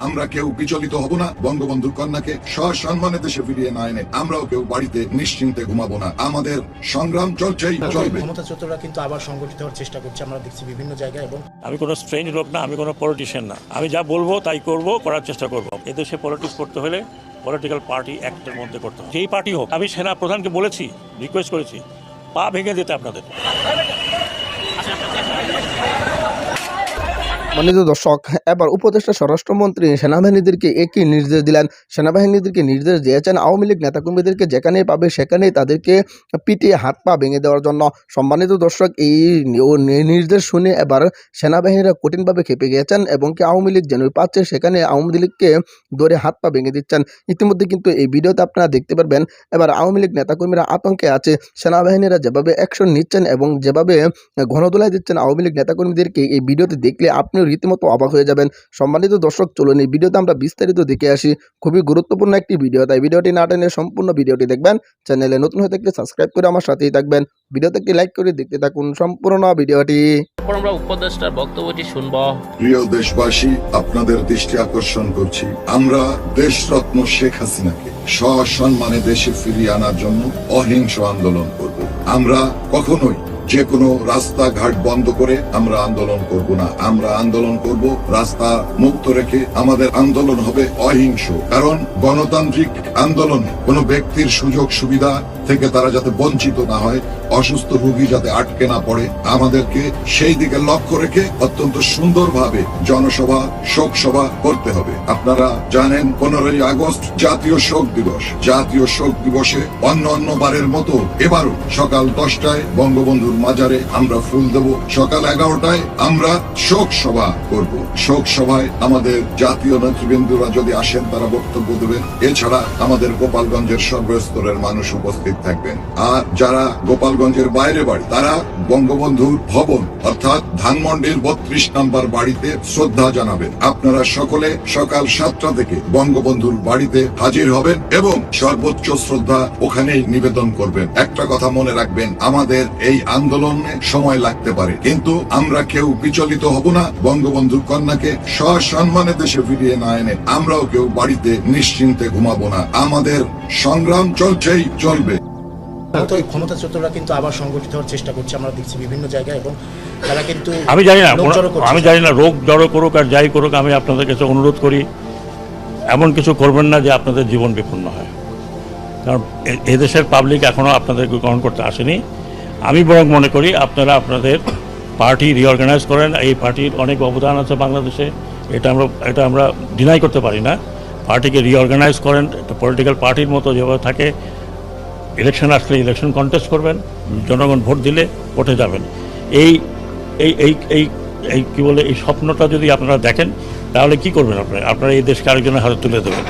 আমরা কেউ বিচলিত হব না বঙ্গবন্ধুর কন্যাকে সসম্মানে দেশে ফিরিয়ে না এনে আমরাও কেউ বাড়িতে নিশ্চিন্তে ঘুমাবো না। আমাদের সংগ্রাম চলছেই চলবে। ক্ষমতাচ্যুতরা কিন্তু আবার সংগঠিত হওয়ার চেষ্টা করছে। আমরা দেখছি বিভিন্ন জায়গায় এবং আমি কোনো স্ট্রেঞ্জ লোক না আমি কোনো পলিটিশিয়ান না। আমি যা বলব তাই করব করার চেষ্টা করব। এদেশে পলিটিক্স করতে হলে পলিটিক্যাল পার্টি অ্যাক্টের মধ্যে করতে হবে। যেই পার্টি হোক আমি সেনা প্রধানকে বলেছি রিকোয়েস্ট করেছি পা ভেঙে দিতে আপনাদের। মানিত দর্শক, এবার উপদেষ্টা স্বরাষ্ট্রমন্ত্রী সেনাবাহিনীদেরকে একই নির্দেশ দিলেন। সেনাবাহিনীদেরকে নির্দেশ দিয়েছেন আওয়ামী লীগ নেতাকর্মীদেরকে যেখানেই পাবে সেখানেই তাদেরকে পিটিয়ে হাত পা ভেঙে দেওয়ার জন্য। সম্মানিত দর্শক, এই নির্দেশ শুনে এবার সেনাবাহিনীরা কঠিনভাবে খেপে গিয়েছেন এবং কি আওয়ামী লীগ যেন পাচ্ছে সেখানে আওয়ামী লীগকে ধরে হাত পা ভেঙে দিচ্ছেন। ইতিমধ্যে কিন্তু এই ভিডিওতে আপনারা দেখতে পারবেন, এবার আওয়ামী লীগ নেতাকর্মীরা আতঙ্কে আছে। সেনাবাহিনীরা যেভাবে অ্যাকশন নিচ্ছেন এবং যেভাবে গণদোলায় দিচ্ছেন আওয়ামী লীগ নেতাকর্মীদেরকে এই ভিডিওতে দেখলে আপনিও রীতিমতো অবাক হয়ে যাবেন। সম্মানিত দর্শক চলুন এই ভিডিওতে আমরা বিস্তারিত দেখে আসি। খুবই গুরুত্বপূর্ণ একটি ভিডিও তাই ভিডিওটি না টেনে সম্পূর্ণ ভিডিওটি দেখবেন। চ্যানেলে নতুন হয়ে থাকলে সাবস্ক্রাইব করে আমার সাথেই থাকবেন। ভিডিওতে একটি লাইক করে দেখতে থাকুন সম্পূর্ণ ভিডিওটি। আমরা উপদেষ্টার বক্তব্যটি শুনব। প্রিয় দেশবাসী আপনাদের দৃষ্টি আকর্ষণ করছি। আমরা দেশরত্ন শেখ হাসিনাকে সসম্মানে দেশে ফিরিয়ে আনার জন্য অহিংস আন্দোলন করব। আমরা কখনোই যে কোনো রাস্তাঘাট বন্ধ করে আমরা আন্দোলন করব না। আমরা আন্দোলন করব রাস্তা মুক্ত রেখে আমাদের আন্দোলন হবে অহিংস। কারণ গণতান্ত্রিক আন্দোলনে কোনো ব্যক্তির সুযোগ সুবিধা থেকে তারা যাতে বঞ্চিত না হয়, অসুস্থ রোগী যাতে আটকে না পড়ে, আমাদেরকে সেই দিকে লক্ষ্য রেখে অত্যন্ত সুন্দরভাবে জনসভা শোক সভা করতে হবে। আপনারা জানেন, পনেরোই আগস্ট জাতীয় শোক দিবস। জাতীয় শোক দিবসে অন্য অন্য বারের মতো এবারও সকাল দশটায় বঙ্গবন্ধুর মাজারে আমরা ফুল দেব। সকাল এগারোটায় আমরা শোক সভা করব। শোক সভায় আমাদের জাতীয় নেতৃবৃন্দরা যদি আসেন, তারা বক্তব্য দেবেন। এছাড়া আমাদের গোপালগঞ্জের সর্বস্তরের মানুষ উপস্থিত থাকবেন। আর যারা গোপালগঞ্জের বাইরে বাড়ি, তারা বঙ্গবন্ধুর ভবন, অর্থাৎ ধানমন্ডির বত্রিশ নাম্বার বাড়িতে শ্রদ্ধা জানাবেন। আপনারা সকলে সকাল সাতটা থেকে বঙ্গবন্ধুর বাড়িতে হাজির হবেন এবং সর্বোচ্চ শ্রদ্ধা ওখানেই নিবেদন করবেন। একটা কথা মনে রাখবেন, আমাদের এই আন্দোলনে সময় লাগতে পারে। কিন্তু আমরা কেউ বিচলিত হব না। বঙ্গবন্ধুর কন্যাকে সসম্মানে দেশে ফিরিয়ে না এনে আমরাও কেউ বাড়িতে নিশ্চিন্তে ঘুমাবো না। আমাদের সংগ্রাম চলছেই চলবে। ক্ষমতা- ক্ষমতাচ্যুতরা কিন্তু আবার সংগঠিত হওয়ার চেষ্টা করছে। আমরা দেখছি বিভিন্ন জায়গায় এবং তারা কিন্তু আমি জানি না লোক কোনো- জড়ো করছে। আমি জানি না রোগ জড়ো করুক আর যাই করুক আমি আপনাদের কাছে অনুরোধ করি এমন কিছু করবেন না যে আপনাদের জীবন বিপন্ন হয়। কারণ এ- এদেশের পাবলিক এখনও আপনাদেরকে গ্রহণ করতে আসেনি। আমি বরং মনে করি আপনারা আপনাদের পার্টি রিঅর্গানাইজ করেন। এই পার্টির অনেক অবদান আছে বাংলাদেশে। এটা আমরা এটা আমরা ডিনাই করতে পারি না। পার্টিকে রিঅর্গানাইজ করেন। একটা পলিটিক্যাল পার্টির মতো যেভাবে থাকে ইলেকশন আসলে ইলেকশন কন্টেস্ট করবেন। জনগণ ভোট দিলে ভোটে যাবেন। এই এই এই এই এই কী বলে এই স্বপ্নটা যদি আপনারা দেখেন তাহলে কি করবেন আপনারা আপনারা এই দেশকে আরেকজনের হাতে তুলে দেবেন।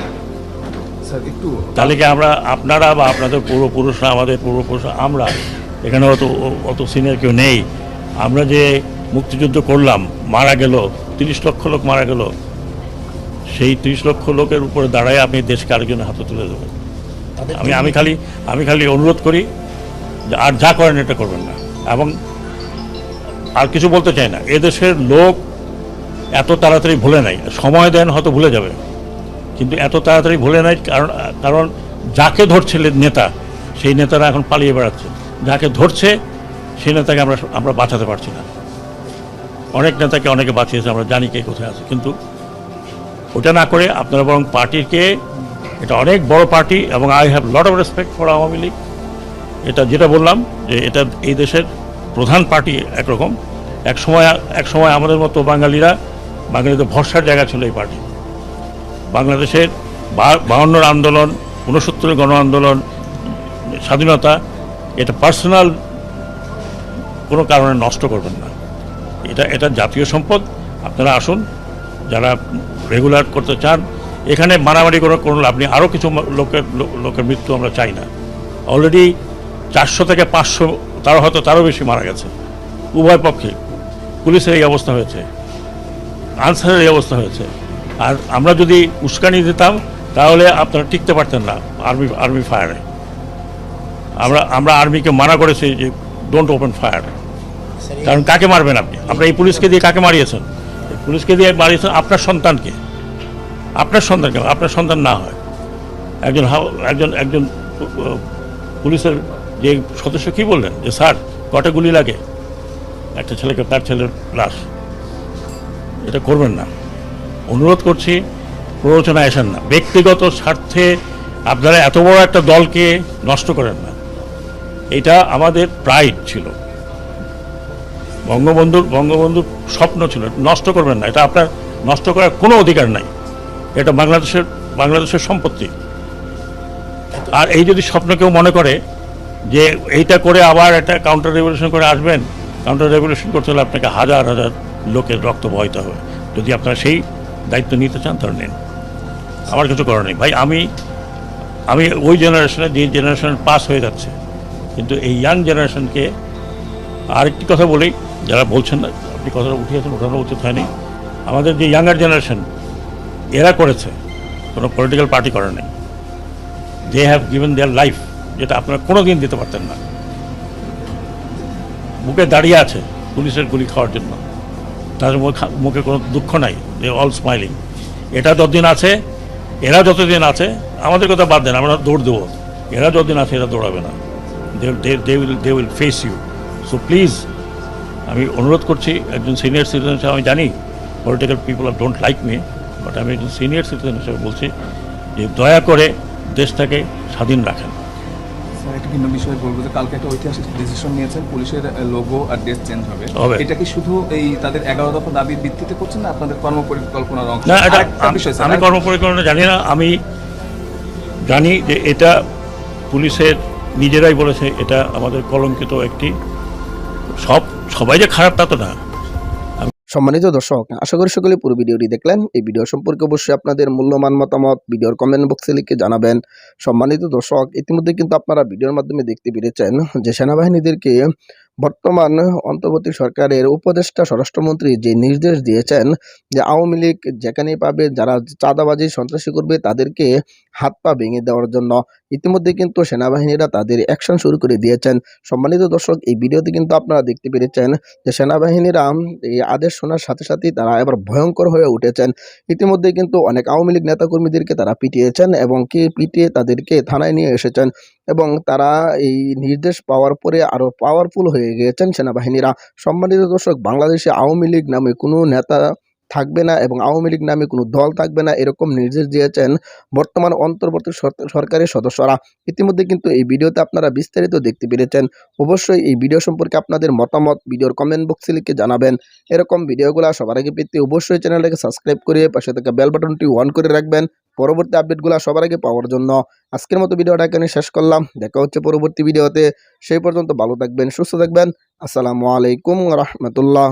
তাহলে কি আমরা আপনারা বা আপনাদের পূর্বপুরুষরা আমাদের পূর্বপুরুষরা আমরা এখানে অত অত সিনিয়র কেউ নেই। আমরা যে মুক্তিযুদ্ধ করলাম মারা গেল তিরিশ লক্ষ লোক মারা গেল সেই তিরিশ লক্ষ লোকের উপরে দাঁড়ায় আপনি দেশকে আরেকজনের হাতে তুলে দেবেন আমি আমি খালি আমি খালি অনুরোধ করি যে আর যা করেন এটা করবেন না। এবং আর কিছু বলতে চাই না। এদেশের লোক এত তাড়াতাড়ি ভুলে নাই। সময় দেন হয়তো ভুলে যাবে। কিন্তু এত তাড়াতাড়ি ভুলে নাই কারণ কারণ যাকে ধরছে নেতা সেই নেতারা এখন পালিয়ে বেড়াচ্ছে। যাকে ধরছে, সেই নেতাকে আমরা আমরা বাঁচাতে পারছি না। অনেক নেতাকে অনেকে বাঁচিয়েছে, আমরা জানি কে কোথায় আছে। কিন্তু ওটা না করে আপনারা বরং পার্টিকে, এটা অনেক বড় পার্টি এবং I have lot of respect for Awami League. এটা যেটা বললাম, যে এটা এই দেশের প্রধান পার্টি একরকম। এক সময় এক সময় আমাদের মতো বাঙালিরা, বাঙালিদের ভরসার জায়গা ছিল এই পার্টি। বাংলাদেশের বাহান্নর আন্দোলন, ঊনসত্তরের গণ আন্দোলন স্বাধীনতা এটা পার্সোনাল কোনো কারণে নষ্ট করবেন না। এটা এটা জাতীয় সম্পদ। আপনারা আসুন, যারা রেগুলার করতে চান, এখানে মারামারি করে কোনো লাভ নেই। আরও কিছু লোকের লোকের মৃত্যু আমরা চাই না। অলরেডি চারশো থেকে পাঁচশো তারও হয়তো তারও বেশি মারা গেছে। উভয় পক্ষে। পুলিশের এই অবস্থা হয়েছে। আনসারের এই অবস্থা হয়েছে। আর আমরা যদি উস্কানি দিতাম, তাহলে আপনারা টিকতে পারতেন না। আর্মি আর্মি ফায়ারে। আমরা আমরা আর্মিকে মানা করেছি যে ডোন্ট ওপেন ফায়ার কারণ কাকে মারবেন আপনি? আপনার এই পুলিশকে দিয়ে কাকে মারিয়েছেন? পুলিশকে দিয়ে মারিয়েছেন আপনার সন্তানকে। আপনার সন্তান কেন আপনার সন্তান না হয়। একজন একজন একজন পুলিশের যে সদস্য কি বললেন? যে স্যার কটা গুলি লাগে? একটা ছেলেকে তার ছেলের লাশ। এটা করবেন না। অনুরোধ করছি প্ররোচনায় আসেন না। ব্যক্তিগত স্বার্থে আপনারা এত বড় একটা দলকে নষ্ট করেন না। এটা আমাদের প্রাইড ছিল। বঙ্গবন্ধুর বঙ্গবন্ধুর স্বপ্ন ছিল, নষ্ট করবেন না, এটা আপনার নষ্ট করার কোনো অধিকার নাই। এটা বাংলাদেশের বাংলাদেশের সম্পত্তি। আর এই যদি স্বপ্ন কেউ মনে করে যে এইটা করে আবার একটা কাউন্টার রেভলিউশন করে আসবেন কাউন্টার রেভলিউশন করতে হলে আপনাকে হাজার হাজার লোকের রক্ত বহিতে হবে। যদি আপনারা সেই দায়িত্ব নিতে চান, তাহলে নিন। আমার কিছু করার নেই। ভাই, আমি আমি ওই জেনারেশনে যে জেনারেশন পাস হয়ে যাচ্ছে কিন্তু এই ইয়াং জেনারেশনকে আরেকটি কথা বলি, যারা বলছেন না, আপনি কথাটা উঠিয়েছেন ওঠানো উচিত হয়নি। আমাদের যে ইয়াঙ্গার জেনারেশন এরা করেছে, কোনো পলিটিক্যাল পার্টি করে নাই। They have given their life যেটা আপনারা কোনো দিন দিতে পারতেন না। বুকে দাঁড়িয়ে আছে পুলিশের গুলি খাওয়ার জন্য। তাদের মুখ- মুখে কোনো দুঃখ নাই দে অল স্মাইলিং এটা যতদিন আছে, এরা যতদিন আছে, আমাদের কথা বাদ দেন, আমরা দৌড় দেবো। এরা যতদিন আছে, এরা দৌড়াবে না। They will they will face you so please আমি অনুরোধ করছি একজন সিনিয়র সিটিজেন হিসেবে আমি জানি political people are don't like me but আমি একজন সিনিয়র সিটিজেন হিসেবে বলছি যে দয়া করে দেশটাকে স্বাধীন রাখেন। স্যার একটা ভিন্ন বিষয়ে বলব যে কালকে একটা ঐতিহাসিক ডিসিশন নিয়েছেন পুলিশের লোগো আর ড্রেস চেঞ্জ হবে। এটা কি শুধু এই তাদের এগারো দফা দাবির ভিত্তিতে করছেন না আপনাদের কর্মপরিকল্পনার অংশ? না এটা আরেকটা আমি- বিষয় আমি কর্মপরিকল্পনা জানি না আমি জানি যে এটা পুলিশের নিজেরাই বলেছে, এটা আমাদের কলঙ্কিত একটি সব, সবাই যে খারাপ তা তো না। সম্মানিত দর্শক, আশা করি সকলে পুরো ভিডিওটি দেখলেন। এই ভিডিও সম্পর্কে অবশ্যই আপনাদের মূল্যমান মতামত ভিডিওর কমেন্ট বক্সে লিখে জানাবেন। সম্মানিত দর্শক, ইতিমধ্যে কিন্তু আপনারা ভিডিওর মাধ্যমে দেখতে পেরেছেন যে সেনাবাহিনীদেরকে বর্তমান অন্তর্বর্তী সরকারের উপদেষ্টা স্বরাষ্ট্রমন্ত্রী যে নির্দেশ দিয়েছেন যে আওয়ামী লীগ যেখানে পাবে, যারা চাঁদাবাজি, সন্ত্রাসী করবে, তাদেরকে হাত পা ভেঙে দেওয়ার জন্য। ইতিমধ্যে কিন্তু সেনাবাহিনীরা তাদের অ্যাকশন শুরু করে দিয়েছেন। সম্মানিত দর্শক, এই ভিডিওতে কিন্তু আপনারা দেখতে পেরেছেন যে সেনাবাহিনীরা এই আদেশ শোনার সাথে সাথেই তারা এবার ভয়ঙ্কর হয়ে উঠেছেন। ইতিমধ্যে কিন্তু অনেক আওয়ামী লীগ নেতাকর্মীদেরকে তারা পিটিয়েছেন এবং কে পিটিয়ে তাদেরকে থানায় নিয়ে এসেছেন। এবং তারা এই নির্দেশ পাওয়ার পরে আরও পাওয়ারফুল হয়ে গিয়েছেন সেনাবাহিনীরা। সম্মানিত দর্শক, বাংলাদেশে আওয়ামী লীগ নামে কোনো নেতা থাকবে না এবং আওয়ামী লীগ নামে কোনো দল থাকবে না এরকম নির্দেশ দিয়েছেন বর্তমান অন্তর্বর্তী সর- সরকারের সদস্যরা। ইতিমধ্যে কিন্তু এই ভিডিওতে আপনারা বিস্তারিত দেখতে পেরেছেন। অবশ্যই এই ভিডিও সম্পর্কে আপনাদের মতামত ভিডিওর কমেন্ট বক্সে লিখে জানাবেন। এরকম ভিডিওগুলো সবার আগে পেতে অবশ্যই চ্যানেলটাকে সাবস্ক্রাইব করে পাশে থাকা বেল বাটনটি অন করে রাখবেন পরবর্তী আপডেটগুলো সবার আগে পাওয়ার জন্য। আজকের মতো ভিডিওটা এখানে শেষ করলাম। দেখা হচ্ছে পরবর্তী ভিডিওতে। সেই পর্যন্ত ভালো থাকবেন, সুস্থ থাকবেন। আসসালামু আলাইকুম রহমতুল্লাহ।